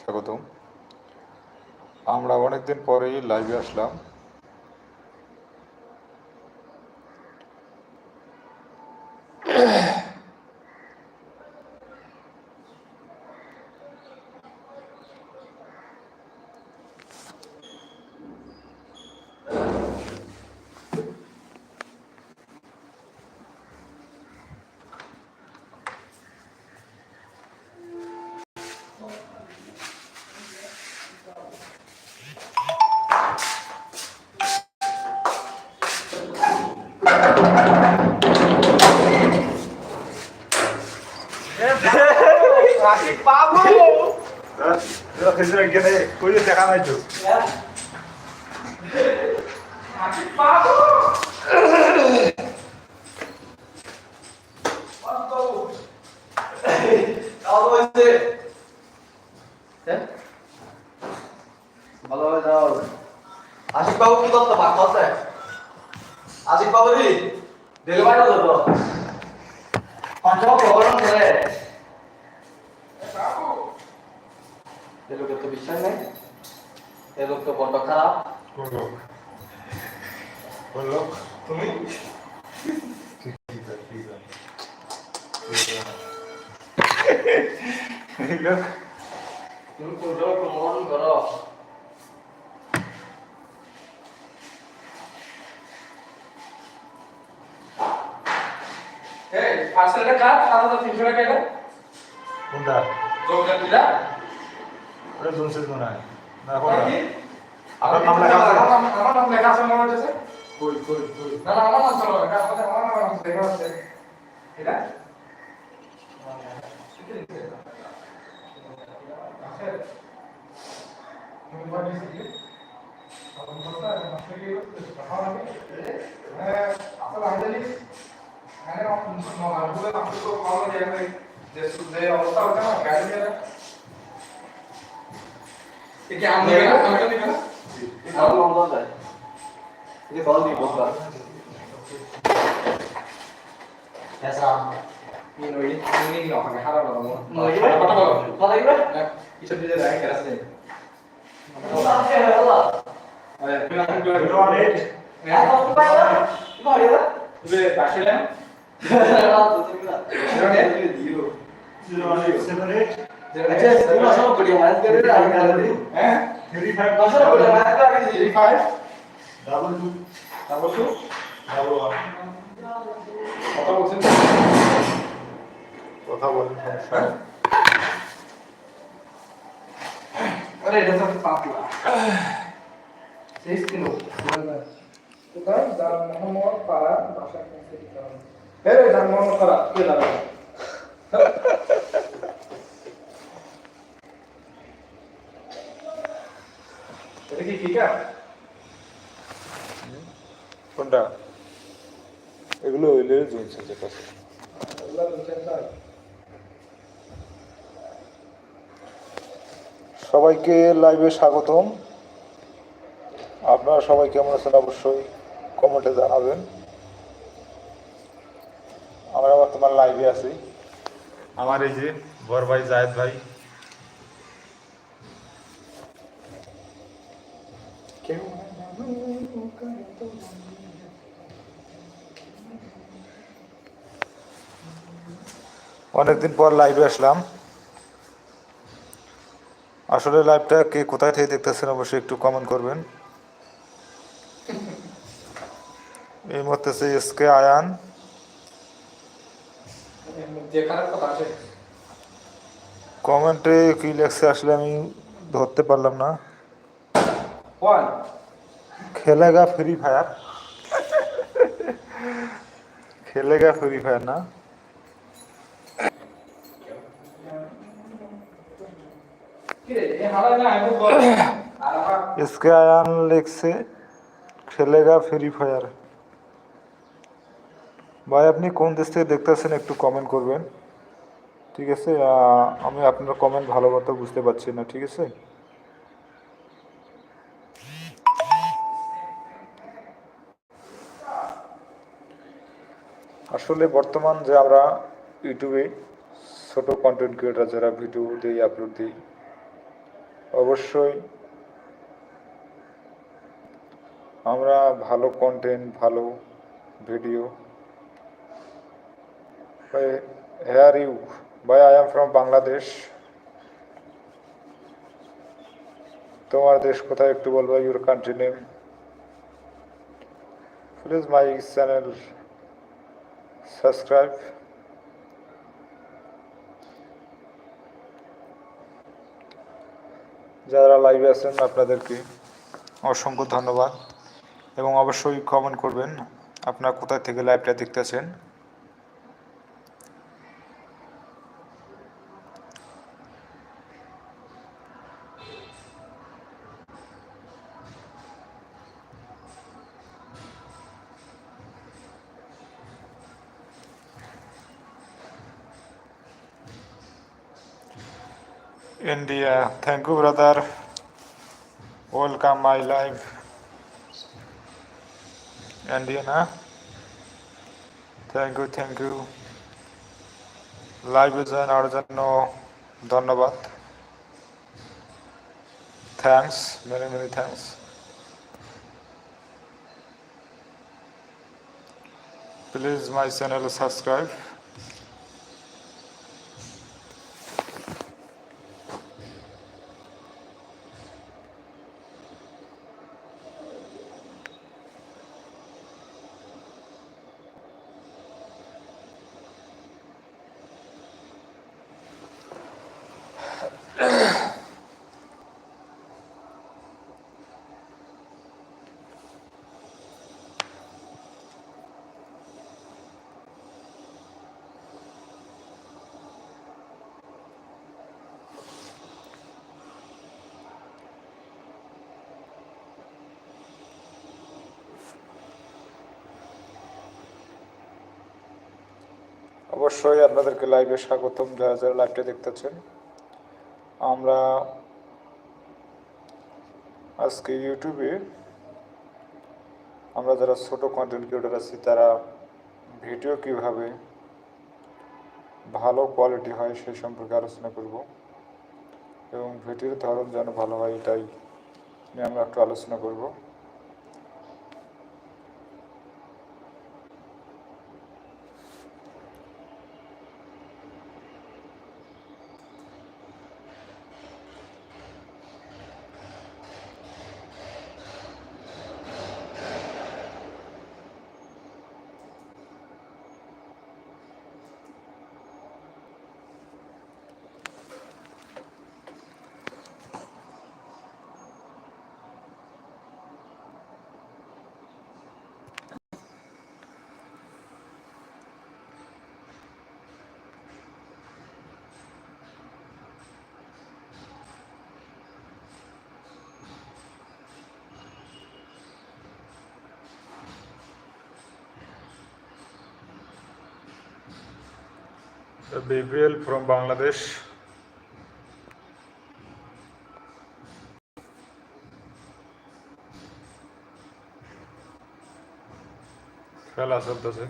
স্বাগতম। আমরা অনেকদিন পরেই লাইভে আসলাম। নাই তো ভালোভাবে আশিক বাবু কি করতো ভাত খাওয়াতে আশিক বাবু ডেলিভারি হতো তো পঞ্চম প্রবরণ এ লোকের তো বিশ্বাস নেই এ লোক তো বড্ড খারাপ। তুমি? তুমি করো? সাত হাজার তিনশো টাকা এটা কোনটা? দিলা ওটা জুনসিস মনে হয়? আপনার নাম লেখা আছে আমার নাম- লেখা আছে মনে হচ্ছে। কই কই কই? না না আমার নাম চলো এটা আমার নাম লেখা আছে এটা? আসলে? হ্যাঁ, আসলে আমি জানি, এখানে নগাঁগুলো আমি তো ভালো যে যে যে অবস্থা হচ্ছে না গাড়ি নিয়ে এ কি আমি নিবে না আমি নিবে না ভালো মন্দ যায় এই বল দি বলবা এসা ni ni no pakai halal loh mau নই কথা কি বে itu dia dah keras ni কথা কে হলো oh ya bilang bilang zero one eight হ্যাঁ তো পাই না? কি বলি না? itu pasirnya তো তুমি না দিও zero one eight seven eight আচ্ছা তুমি আসলে বড় মাইন্ড করে আগে করে দি eh থ্রি ফাইভ আসলে বড় মাইন্ড করে আগে দি three five double two double two double one apa maksud কথা বলেন সমস্যা নেই। अरे itu satu satu lah six kilo itu kan dalam Muhammad para bahasa Indonesia eh dalam Muhammad para kilo এটা কি কিকা কোনটা? এগুলো হইলে কাছে সবাইকে লাইভে স্বাগতম। আপনারা সবাই কেমন আছেন অবশ্যই কমেন্টে জানাবেন। আমরা বর্তমান লাইভে আছি। আমার এই যে বড় ভাই জায়েদ ভাই অনেকদিন পর লাইভে আসলাম। আসলে লাইভটা কে কোথায় থেকে দেখতেছেন অবশ্যই একটু কমেন্ট করবেন। এই মুহূর্তে সে আয়ান খারাপ কথা আছে কমেন্টে কি লেখছে আসলে আমি ধরতে পারলাম না। খেলেগা ফ্রি ফায়ার। খেলেগা ফ্রি ফায়ার না। কি রে এ হালা না আমি বল আর আমার এসকে আয়ান লিখছে, খেলেগা ফ্রি ফায়ার। ভাই, আপনি কোন দেশ থেকে দেখতেছেন একটু কমেন্ট করবেন। ঠিক আছে? আমি আপনার কমেন্ট ভালো মতো বুঝতে পারছি না, ঠিক আছে? আসলে বর্তমান যে আমরা ইউটিউবে ছোট কন্টেন্ট ক্রিয়েটার যারা ভিডিও দিই আপলোড দিই, অবশ্যই আমরা ভালো কন্টেন্ট ভালো video here you by I am from Bangladesh তোমার দেশ কোথায় একটু বলবা your country name please my channel subscribe. যারা লাইভে আছেন, আপনাদেরকে অসংখ্য ধন্যবাদ। এবং অবশ্যই কমেন্ট করবেন, আপনারা কোথায় থেকে লাইভটা দেখতেছেন। India. Thank you, brother. Welcome my life. India, না থ্যাংক ইউ থ্যাংক ইউ লাইভে জয়েন হওয়ার জন্য ধন্যবাদ thanks many many thanks please my channel subscribe অবশ্যই আপনাদেরকে লাইভে স্বাগতম। যারা যারা লাইভটা দেখতেছেন, আমরা আজকে ইউটিউবে আমরা যারা ছোট কন্টেন্ট ক্রিয়েটার আছি, তারা ভিডিও কীভাবে ভালো কোয়ালিটি হয় সেই সম্পর্কে আলোচনা করব। এবং ভিডিওর ধরন যেন ভালো হয়, এটাই নিয়ে আমরা একটু আলোচনা করব। BPL from Bangladesh. খেলা চলতেছে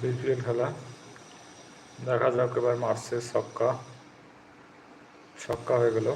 বিপিএল খেলা। দেখা যাক এবার মারছে ছক্কা। ছক্কা হয়ে গেল।